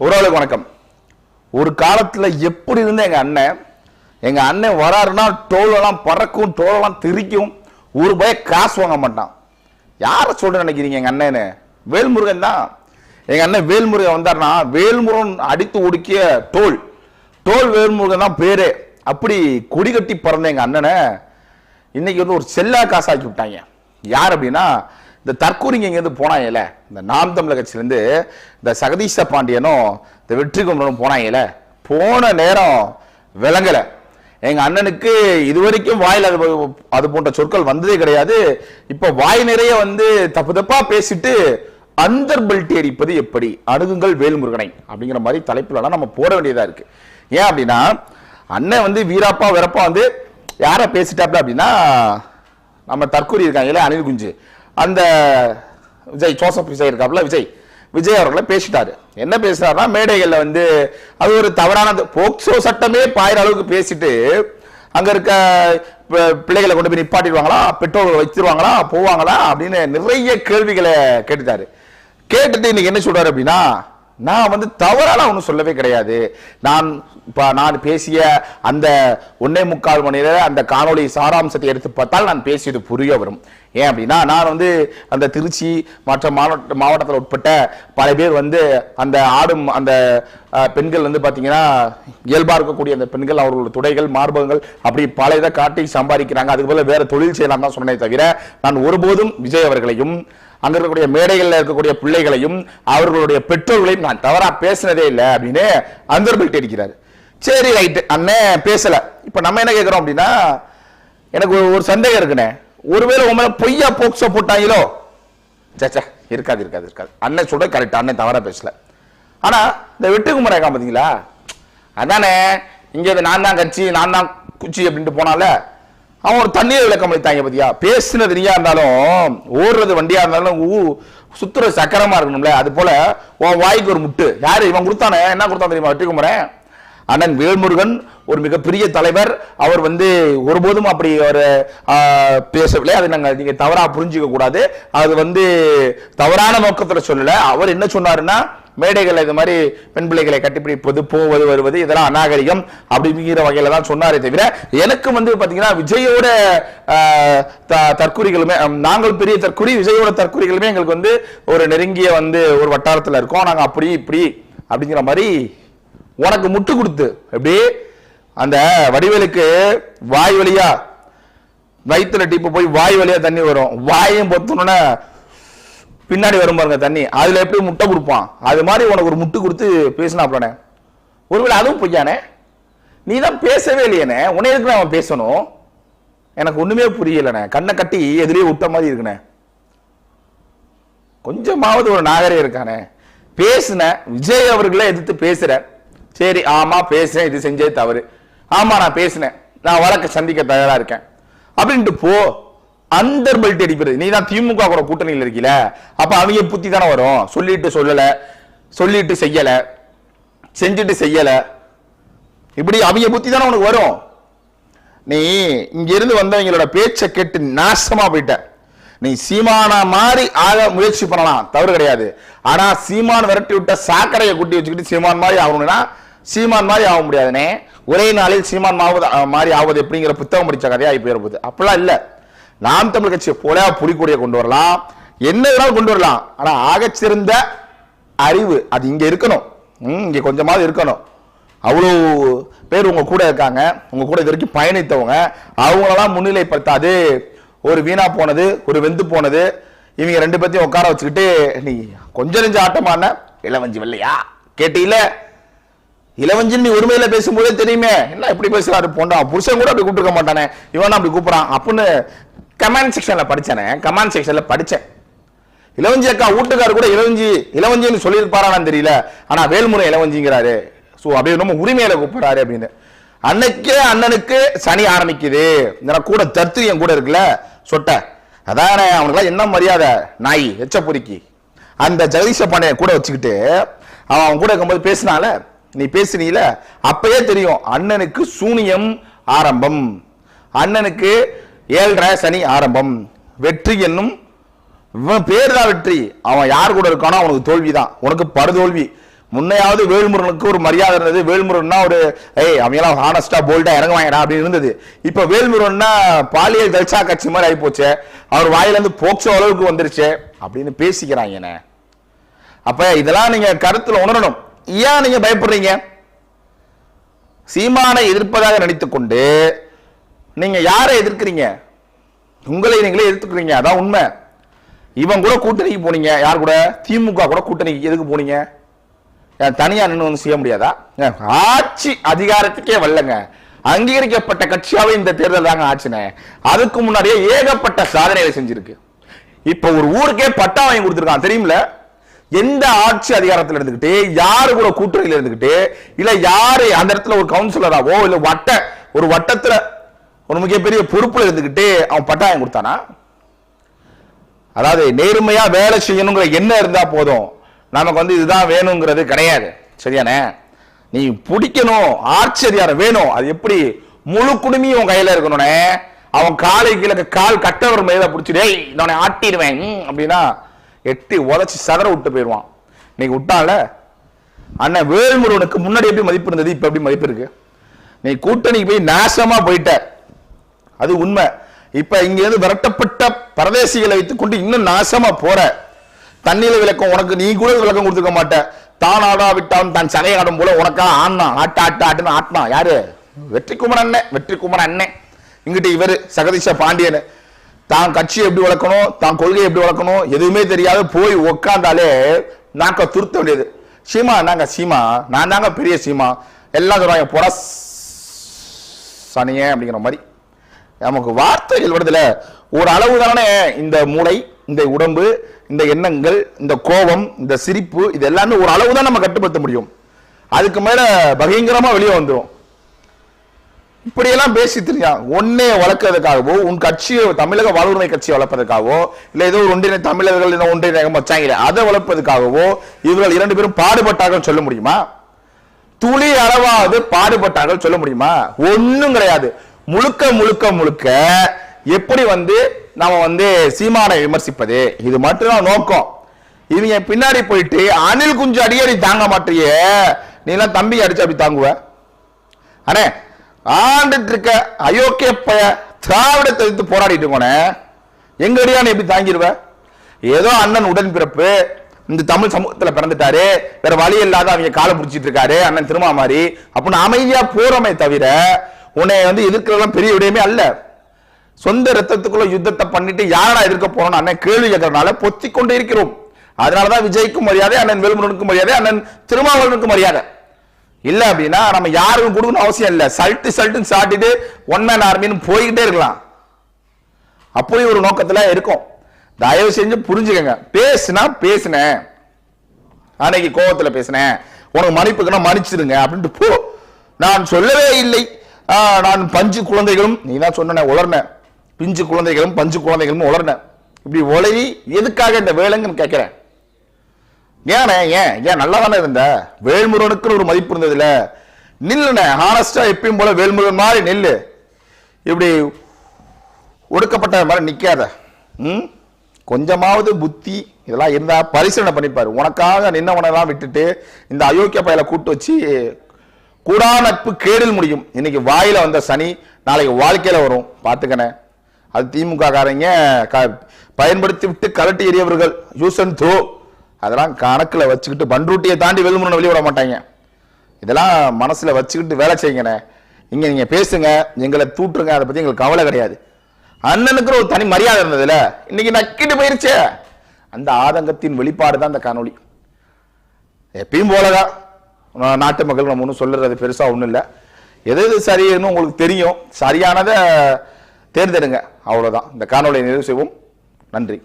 உறவுகளுக்கு வணக்கம். ஒரு காலத்தில் எப்படி இருந்த எங்கள் அண்ணன் எங்கள் அண்ணன் வராருன்னா டோலெல்லாம் பறக்கும் டோலெல்லாம் திரிக்கும் ஒரு பய காசு வாங்க மாட்டான். யாரை சொல்ல நினைக்கிறீங்க எங்கள் அண்ணன்னு வேல்முருகன் தான். எங்கள் அண்ணன் வேல்முருகன் வந்தாருன்னா வேல்முருகன் அடித்து ஒடுக்கிய டோல் டோல் வேல்முருகன் தான் பேரு. அப்படி கொடி கட்டி பறந்த எங்கள் அண்ணனை இன்னைக்கு வந்து ஒரு செல்லா காசாக்கி விட்டாங்க. யார் அப்படின்னா இந்த தற்கூரிங்க இங்கேருந்து போனாங்கல்ல இந்த நாம் தமிழர் கட்சியிலேருந்து இந்த சகதீஷ பாண்டியனும் இந்த வெற்றி குமரனும் போனாங்கல்ல. போன நேரம் விளங்கலை. எங்க அண்ணனுக்கு இதுவரைக்கும் வாயில் அது அது போன்ற சொற்கள் வந்ததே கிடையாது. இப்போ வாய் நிறைய வந்து தப்பு தப்பாக பேசிட்டு அந்தர் பெல்ட் அடிப்பது எப்படி? அணுகுங்கள் வேல்முருகனை அப்படிங்கிற மாதிரி தலைப்புலலாம் நம்ம போட வேண்டியதா இருக்கு. ஏன் அப்படின்னா அண்ணன் வந்து வீராப்பா வீரப்பா வந்து யாரை பேசிட்டாப்ல அப்படின்னா நம்ம தற்கூரி இருக்காங்கல்ல அனில் குஞ்சு. அந்த விஜய் ஜோசப் விஜய் இருக்காப்ல விஜய். விஜய் அவர்களை பேசிட்டாரு. என்ன பேசுறாருன்னா மேடைகளில் வந்து அது ஒரு தவறானது போக்சோ சட்டமே பாயிர அளவுக்கு பேசிட்டு அங்க இருக்க பிள்ளைகளை கொண்டு போய் நிப்பாட்டிடுவாங்களா பெற்றோர்கள் வச்சிருவாங்களா போவாங்களா அப்படின்னு நிறைய கேள்விகளை கேட்டுட்டாரு. கேட்டுட்டு இன்னைக்கு என்ன சொல்றாரு அப்படின்னா நான் வந்து தவறான ஒன்றும் சொல்லவே கிடையாது. நான் இப்போ நான் பேசிய அந்த ஒன்னே முக்கால் மணி நேரம் அந்த காணொளி சாராம்சத்தை எடுத்து பார்த்தால் நான் பேசியது புரிய வரும். ஏன் அப்படின்னா நான் வந்து அந்த திருச்சி மற்ற மாவட்ட மாவட்டத்தில் உட்பட்ட பல பேர் வந்து அந்த ஆடும் அந்த பெண்கள் வந்து பார்த்தீங்கன்னா இயல்பாக இருக்கக்கூடிய அந்த பெண்கள் அவர்களோட துடைகள் மார்பகங்கள் அப்படி பல இதை காட்டி சம்பாதிக்கிறாங்க. அதுக்கு போல வேற தொழில் செய்யலாம் தான் சொன்னே தவிர நான் ஒருபோதும் விஜய் அவர்களையும் அங்க இருக்கக்கூடிய மேடைகளில் இருக்கக்கூடிய பிள்ளைகளையும் அவர்களுடைய பெற்றோர்களையும் நான் தவறா பேசினதே இல்லை அப்படின்னு அந்தர்பல்ட் இருக்கிறார். சரி ரைட்டு. அண்ணன் பேசல. இப்ப நம்ம என்ன கேட்கிறோம் அப்படின்னா எனக்கு ஒரு- ஒரு சந்தேகம் இருக்குண்ணே. ஒருவேளை உன் பொய்யா போக்சோ போட்டாங்களோ? சச்சா இருக்காது இருக்காது இருக்காது. அண்ணன் சொல்ல கரெக்ட் அண்ணன் தவறா பேசல. ஆனா இந்த வெட்டுக்குமரன் இருக்கான் பாத்தீங்களா? அதானே இங்க நான் தான் கட்சி நான் தான் குச்சி அப்படின்ட்டு போனால அவன் ஒரு தண்ணீர் விளக்கம் அளித்தாங்க பாத்தியா? பேசுனது நீயா இருந்தாலும் ஓடுறது வண்டியா இருந்தாலும் ஊ சுத்துற சக்கரமா இருக்கணும்ல. அது போல உன் வாய்க்கு ஒரு முட்டு. யாரு? இவன் கொடுத்தானே? என்ன கொடுத்தான் தெரியுமா வெட்டுக்குமரன்? அண்ணன் வேல்முருகன் ஒரு மிகப்பெரிய தலைவர். அவர் வந்து ஒருபோதும் அப்படி ஒரு பேசவில்லை. அதை நாங்கள் நீங்கள் தவறாக புரிஞ்சிக்க கூடாது. அது வந்து தவறான நோக்கத்தில் சொல்லலை. அவர் என்ன சொன்னாருன்னா மேடைகள் இது மாதிரி பெண் பிள்ளைகளை கட்டிப்பிடிப்பது போவது வருவது இதெல்லாம் அநாகரிகம் அப்படிங்கிற வகையில தான் சொன்னாரே தவிர எனக்கு வந்து பாத்தீங்கன்னா விஜயோட ஆஹ், த- நாங்கள் பெரிய தற்குறி விஜயோட தற்குறிகளுமே எங்களுக்கு வந்து ஒரு நெருங்கிய வந்து ஒரு வட்டாரத்தில் இருக்கோம். நாங்கள் அப்படி இப்படி அப்படிங்கிற மாதிரி உனக்கு முட்டு கொடுத்து எப்படி அந்த வடிவேலுக்கு வாய் வழியா வயிற்றுல டிப்பு போய் வாய் வழியா தண்ணி வரும். வாயும் பொத்தணும்னா பின்னாடி வரும் பாருங்க தண்ணி. அதுல எப்படி முட்டை கொடுப்பான்? அது மாதிரி உனக்கு ஒரு முட்டு கொடுத்து பேசினாப்லனே ஒருவேளை அதுவும் பொய்யானே நீ தான் பேசவே இல்லையனே உன்னை எதுக்கு அவன் பேசணும்? எனக்கு ஒண்ணுமே புரியலண்ணே. கண்ணை கட்டி எதிரே விட்ட மாதிரி இருக்குண்ணே. கொஞ்சமாவது ஒரு நாகரே இருக்கானே. பேசுன. விஜய் அவர்களை எதிர்த்து பேசுற. சரி ஆமா பேசுறேன் இது செஞ்சே தவறு. ஆமா நான் பேசினேன். நான் வழக்க சந்திக்க தயாரா இருக்கேன். அப்படின்ட்டு போ. அந்த பெல்ட் அடிக்கிறது. நீ தான் திமுக கூட கூட்டணியில் இருக்கீல. அப்ப அவங்க புத்தி தானே வரும். சொல்லிட்டு சொல்லல. சொல்லிட்டு செய்யல. செஞ்சுட்டு செய்யல. இப்படி அவங்க புத்தி தானே உனக்கு வரும். நீ இங்கிருந்து வந்தவங்களோட பேச்சை கேட்டு நாசமா போயிட்ட. நீ சீமான மாதிரி ஆக முயற்சி பண்ணலாம். தவறு கிடையாது. ஆனா சீமான் விரட்டி விட்ட சாக்கடையை குட்டி வச்சுக்கிட்டு சீமான் மாதிரி ஆகணும்னா சீமான் மாதிரி ஆக முடியாதுனே. ஒரே நாளில் சீமான் மாவது மாதிரி ஆவது எப்படிங்கிற புத்தகம் படித்த கதையா இப்ப போகுது அப்படிலாம் இல்லை. நாம் தமிழ் கட்சியை போல புலிக்கொடியை கொண்டு வரலாம். என்ன வேணாலும் கொண்டு வரலாம். ஆனால் ஆகச்சிறந்த அறிவு அது இங்கே இருக்கணும். ம், கொஞ்சமாவது இருக்கணும். அவ்வளோ பேர் உங்கள் கூட இருக்காங்க. உங்கள் கூட இது வரைக்கும் பயணித்தவங்க. அவங்களெல்லாம் முன்னிலைப்படுத்தாது. ஒரு வீணா போனது ஒரு வெந்து போனது. இவங்க ரெண்டு பேர்த்தையும் உட்கார வச்சுக்கிட்டு நீ கொஞ்சம் நெஞ்சு ஆட்டமான இளவஞ்சி வெள்ளையா? கேட்டீங்களே இளவஞ்சின் நீ உரிமையில பேசும்போதே தெரியுமே. என்ன எப்படி பேசுறாரு? போண்டா புருஷன் கூட அப்படி கூப்பிட்டுருக்க மாட்டானே. இவன் அப்படி கூப்பிட்றான். அப்படின்னு கமெண்ட் செக்ஷன்ல படிச்சேனே. கமெண்ட் செக்ஷன்ல படிச்சேன். இளவஞ்சி அக்கா வீட்டுக்காரர் கூட இளவஞ்சி இளவஞ்சின்னு சொல்லியிருப்பாரான்னு தெரியல. ஆனா வேல்முறை இளவஞ்சிங்கிறாரு. ஸோ அப்படியே நம்ம உரிமையில கூப்பிடுறாரு அப்படின்னு. அன்னைக்கே அண்ணனுக்கு சனி ஆரம்பிக்குது. இந்த கூட தத்து என் கூட இருக்குல்ல சொட்ட. அதானே அவனுக்குலாம் என்ன மரியாதை? நாய் எச்ச பொறுக்கி. அந்த ஜெகதீஷ பாண்டிய கூட வச்சுக்கிட்டு அவன் அவன் கூட இருக்கும்போது பேசினால நீ பேசுனீல அப்பயே தெரியும். அண்ணனுக்கு சூனியம் ஆரம்பம். அண்ணனுக்கு ஏழரை சனி ஆரம்பம். வெற்றி என்னும் இவன் பேர் தான் வெற்றி. அவன் யார் கூட இருக்கானோ அவனுக்கு தோல்வி தான் உனக்கு படுதோல்வி. முன்னையாவது வேல்முருகனுக்கு ஒரு மரியாதை இருந்தது. வேல்முருகன்னா ஒரு ஏய் அவங்கெல்லாம் ஹானஸ்டா போல்டா இறங்குவாங்கடா அப்படின்னு இருந்தது. இப்ப வேல்முருகன்னா பாலியல் தல்சா கட்சி மாதிரி ஆகிப்போச்சு அவர் வாயிலேருந்து போக்சோ அளவுக்கு வந்துருச்சு அப்படின்னு பேசிக்கிறாங்கண்ணே அப்ப இதெல்லாம் நீங்க கருத்துல உணரணும். ஏன் நீங்க பயப்படுறீங்க? சீமானை எதிர்ப்பதாக நினைத்துக்கொண்டு நீங்க யாரை எதிர்க்கிறீங்க? உங்களை நீங்களே எதிர்த்துக்கிறீங்க. அதான் உண்மை. இவன் கூட கூட்டணிக்கு போனீங்க. யார் கூட? திமுக கூட கூட்டணிக்கு எதுக்கு போனீங்க? தனியா நின்று வந்து செய்ய முடியாதா? ஏன் ஆட்சி அதிகாரத்துக்கே வரலங்க. அங்கீகரிக்கப்பட்ட கட்சியாவே இந்த தேர்தல் தாங்க ஆச்சுனே. அதுக்கு முன்னாடியே ஏகப்பட்ட சாதனைகளை செஞ்சிருக்கு. இப்ப ஒரு ஊருக்கே பட்டா வாங்கி கொடுத்துருக்கான். தெரியுமில்ல? எந்த ஆட்சி அதிகாரத்தில் இருந்துகிட்டு யாரு கூட கூட்டுறையில் இருந்துகிட்டு இல்ல யாரு அந்த இடத்துல ஒரு கவுன்சிலராவோ இல்ல வட்ட ஒரு வட்டத்துல ஒரு மிகப்பெரிய பொறுப்புல இருந்துகிட்டு அவன் பட்டாயம் கொடுத்தானா? அதாவது நேர்மையா வேலை செய்யணுங்கிற எண்ணம் இருந்தா போதும். நமக்கு வந்து இதுதான் வேணுங்கிறது கிடையாது. சரியானே? நீ பிடிக்கணும் ஆட்சி அதிகாரம் வேணும். அது எப்படி முழு குடுமையும் உன் கையில இருக்கணும்னே? அவன் காலை கீழே கால் கட்டவர் மேல பிடிச்சி டேய் நான் ஆட்டிடுவேன். அப்படின்னா எட்டி உதச்சி சதற விட்டு போயிடுவான். இன்னைக்கு விட்டான்ல அண்ணன் வேல்முருகனுக்கு முன்னாடி எப்படி மதிப்பு இருந்தது இப்ப எப்படி மதிப்பு இருக்கு? நீ கூட்டணிக்கு போய் நாசமா போயிட்ட. அது உண்மை. இப்ப இங்க இருந்து விரட்டப்பட்ட பரதேசிகளை வைத்துக் கொண்டு இன்னும் நாசமா போற. தண்ணியில விளக்கம் உனக்கு நீ கூட விளக்கம் கொடுத்துக்க மாட்ட. தான் ஆடா விட்டான் தான் சதை ஆடும் போல உனக்கா ஆடினா ஆட்ட ஆட்ட ஆட்டுன்னு ஆட்டினா யாரு? வெற்றி குமரன் அண்ணன் வெற்றி குமரன் அண்ணன் இங்கிட்டு இவர் சகதீஷ பாண்டியன். தான் கட்சியை எப்படி வளர்க்கணும் தான் கொள்கையை எப்படி வளர்க்கணும் எதுவுமே தெரியாது போய் உக்காந்தாலே நாக்க துருத்த வேண்டியது. சீமா நாங்க சீமா? நான் தாங்க பெரிய சீமா. எல்லாம் சொல்றாங்க புற சனிய அப்படிங்கிற மாதிரி. நமக்கு வார்த்தைகள் வருதுல. ஒரு அளவு தானே இந்த மூளை இந்த உடம்பு இந்த எண்ணங்கள் இந்த கோபம் இந்த சிரிப்பு இது எல்லாமே ஒரு அளவு தான் நம்ம கட்டுப்படுத்த முடியும். அதுக்கு மேல பயங்கரமா வெளியே வந்துடும் இப்படியெல்லாம் பேசி தெரியும் ஒன்னே வளர்க்கறதுக்காகவோ உன் கட்சியை தமிழக வாழ்வுரிமை கட்சியை வளர்ப்பதற்காகவோ இல்ல ஏதோ ஒரு ஒன்றிணை தமிழர்கள் இன்னும் ஒன்றிணையம் வச்சாங்க அதை வளர்ப்பதற்காகவோ இவர்கள் இரண்டு பேரும் பாடுபட்டார்கள் சொல்ல முடியுமா? துளி அளவாவது பாடுபட்டார்கள் சொல்ல முடியுமா? ஒன்னும் கிடையாது. முழுக்க முழுக்க முழுக்க எப்படி வந்து நாம வந்து சீமானை விமர்சிப்பது? இது மட்டும்தான் நோக்கம். இவங்க பின்னாடி போயிட்டு அணில் குஞ்சு அடியடி தாங்க மாட்டியே. நீ எல்லாம் தம்பி அடிச்சு அப்படி தாங்குவ? அண்ணே ஆண்டுட்டு இருக்க அயோக்கிய பய திராவிடத்தை எதிர்த்து போராடிட்டு இருக்கோனே எங்கடியா நீ எப்படி தாங்கிடுவ ஏதோ அண்ணன் உடன் பிறப்பு இந்த தமிழ் சமூகத்தில் பிறந்துட்டாரு வேற வழி இல்லாத அவங்க காலை பிடிச்சிட்டு இருக்காரு அண்ணன் திருமா மாதிரி அப்படின்னு அமைதியா போறோமே தவிர உன்னை வந்து எதிர்க்கிறதெல்லாம் பெரிய விடயமே அல்ல. சொந்த ரத்தத்துக்குள்ள யுத்தத்தை பண்ணிட்டு யாரா எதிர்க்க போறோம்னு அண்ணன் கேள்வி கேட்கறதுனால பொத்தி கொண்டு இருக்கிறோம். அதனாலதான் விஜய்க்கும் மரியாதை அண்ணன் வேலுமுருகனுக்கும் மரியாதை அண்ணன் திருமாவளவனுக்கும் மரியாதை. இல்ல அப்படின்னா நம்ம யாருக்கும் கொடுக்கணும் அவசியம் இல்ல. சல்ட்டு சல்ட்டுன்னு சாட்டிட்டு ஒன் மேன் ஆர்மின்னு போய்கிட்டே இருக்கலாம். அப்படி ஒரு நோக்கத்துல இருக்கும். தயவு செஞ்சு புரிஞ்சுக்கங்க. பேசுனா பேசினேன். அன்னைக்கு கோபத்துல பேசினேன். உனக்கு மன்னிப்புக்குன்னா மன்னிச்சிருங்க அப்படின்ட்டு போ. நான் சொல்லவே இல்லை. நான் பஞ்சு குழந்தைகளும் நீ தான் சொன்ன உளர்ன பிஞ்சு குழந்தைகளும் பஞ்சு குழந்தைகளும் உளர்ன இப்படி உளறி எதுக்காக இந்த வேலைங்கன்னு கேட்கிறேன் ஏண்ணே ஏன்? ஏன் நல்லா தானே இருந்த? வேல்முருகனுக்குன்னு ஒரு மதிப்பு இருந்ததுல நில்லுண்ணே ஹானஸ்டா எப்பயும் போல வேல்முருகன் மாதிரி நில்லு. இப்படி ஒடுக்கப்பட்ட மாதிரி நிற்காத ம்? கொஞ்சமாவது புத்தி இதெல்லாம் இருந்தால் பரிசீலனை பண்ணிப்பார். உனக்காக நின்னவனெல்லாம் விட்டுட்டு இந்த அயோக்கிய பயலை கூட்டு வச்சு கூடா நட்பு கேடில் முடியும். இன்னைக்கு வாயில் வந்த சனி நாளைக்கு வாழ்க்கையில் வரும். பார்த்துக்கணே அது திமுக காரங்க க- பயன்படுத்தி விட்டு கலட்டி எறியவர்கள். யூஸ் அண்ட் த்ரோ அதெல்லாம் கணக்கில் வச்சுக்கிட்டு பண்ருட்டியை தாண்டி வெல்முனை வெளிய விட மாட்டாங்க இதெல்லாம் மனசில் வச்சுக்கிட்டு வேலை செய்யுங்கண்ணே. இங்கே நீங்கள் பேசுங்க எங்களை தூட்டுருங்க அதை பற்றி எங்களுக்கு கவலை கிடையாது. அண்ணனுக்கு ஒரு தனி மரியாதை இருந்ததுல இன்னைக்கு நக்கிட்டு போயிருச்சே. அந்த ஆதங்கத்தின் வெளிப்பாடு தான் இந்த காணொளி. எப்பயும் போலதான். நாட்டு மக்கள் நம்ம ஒன்றும் சொல்லுறது பெருசாக ஒன்றும் இல்லை. எது எது சரின்னு உங்களுக்கு தெரியும். சரியானதை தேர்ந்தெடுங்க. அவ்வளோதான் இந்த காணொலியை நிறைவு செய்வோம். நன்றி.